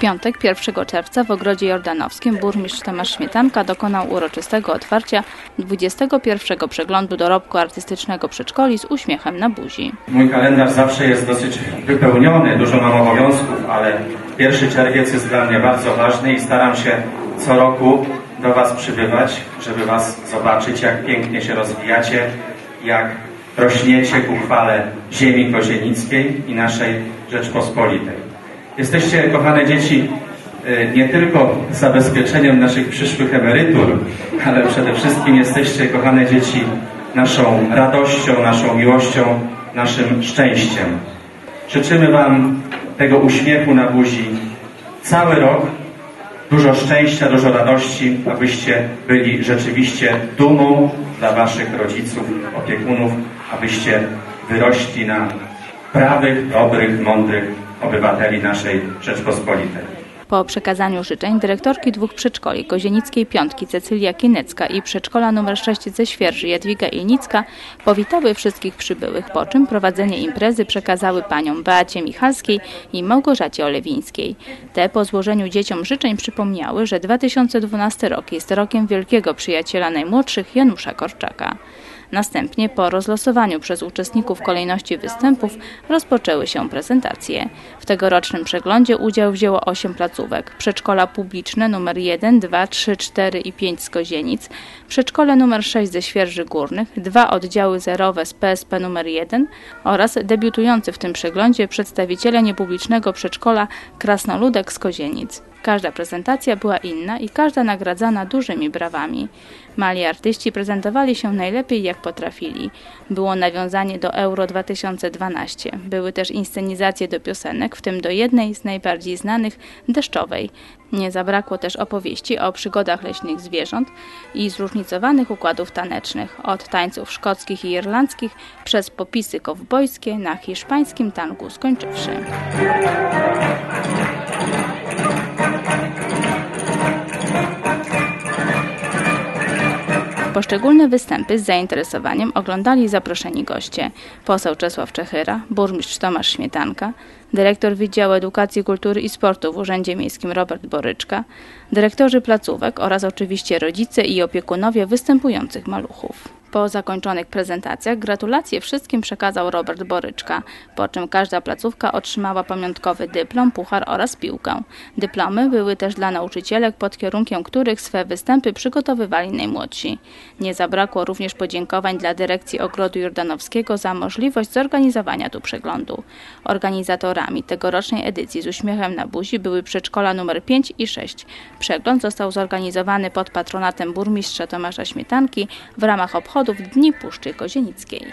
piątek 1 czerwca w Ogrodzie Jordanowskim burmistrz Tomasz Śmietanka dokonał uroczystego otwarcia 21 przeglądu dorobku artystycznego przedszkoli z uśmiechem na buzi. Mój kalendarz zawsze jest dosyć wypełniony, dużo mam obowiązków, ale 1 czerwiec jest dla mnie bardzo ważny i staram się co roku do Was przybywać, żeby Was zobaczyć, jak pięknie się rozwijacie, jak rośniecie ku chwale ziemi kozienickiej i naszej Rzeczpospolitej. Jesteście, kochane dzieci, y, nie tylko zabezpieczeniem naszych przyszłych emerytur, ale przede wszystkim jesteście, kochane dzieci, naszą radością, naszą miłością, naszym szczęściem. Życzymy Wam tego uśmiechu na buzi cały rok, dużo szczęścia, dużo radości, abyście byli rzeczywiście dumą dla Waszych rodziców, opiekunów, abyście wyrośli na prawych, dobrych, mądrych obywateli naszej Rzeczpospolitej. Po przekazaniu życzeń dyrektorki dwóch przedszkoli Kozienickiej Piątki Cecylia Kinecka i przedszkola nr 6 ze Świerży Jadwiga Ilnicka powitały wszystkich przybyłych, po czym prowadzenie imprezy przekazały paniom Beacie Michalskiej i Małgorzacie Olewińskiej. Te po złożeniu dzieciom życzeń przypomniały, że 2012 rok jest rokiem wielkiego przyjaciela najmłodszych Janusza Korczaka. Następnie po rozlosowaniu przez uczestników kolejności występów rozpoczęły się prezentacje. W tegorocznym przeglądzie udział wzięło 8 placówek. Przedszkola publiczne nr 1, 2, 3, 4 i 5 z Kozienic, przedszkole nr 6 ze Świerży Górnych, dwa oddziały zerowe z PSP nr 1 oraz debiutujący w tym przeglądzie przedstawiciele niepublicznego przedszkola Krasnoludek z Kozienic. Każda prezentacja była inna i każda nagradzana dużymi brawami. Mali artyści prezentowali się najlepiej jak potrafili. Było nawiązanie do Euro 2012. Były też inscenizacje do piosenek, w tym do jednej z najbardziej znanych deszczowej. Nie zabrakło też opowieści o przygodach leśnych zwierząt i zróżnicowanych układów tanecznych, od tańców szkockich i irlandzkich przez popisy kowbojskie na hiszpańskim tangu skończywszy. Poszczególne występy z zainteresowaniem oglądali zaproszeni goście. Poseł Czesław Czechyra, burmistrz Tomasz Śmietanka, dyrektor Wydziału Edukacji, Kultury i Sportu w Urzędzie Miejskim Robert Boryczka, dyrektorzy placówek oraz oczywiście rodzice i opiekunowie występujących maluchów. Po zakończonych prezentacjach gratulacje wszystkim przekazał Robert Boryczka, po czym każda placówka otrzymała pamiątkowy dyplom, puchar oraz piłkę. Dyplomy były też dla nauczycielek, pod kierunkiem których swe występy przygotowywali najmłodsi. Nie zabrakło również podziękowań dla dyrekcji Ogrodu Jordanowskiego za możliwość zorganizowania tu przeglądu. Organizatorami tegorocznej edycji z uśmiechem na buzi były przedszkola nr 5 i 6. Przegląd został zorganizowany pod patronatem burmistrza Tomasza Śmietanki w ramach obchodów obchodów Dni Puszczy Kozienickiej.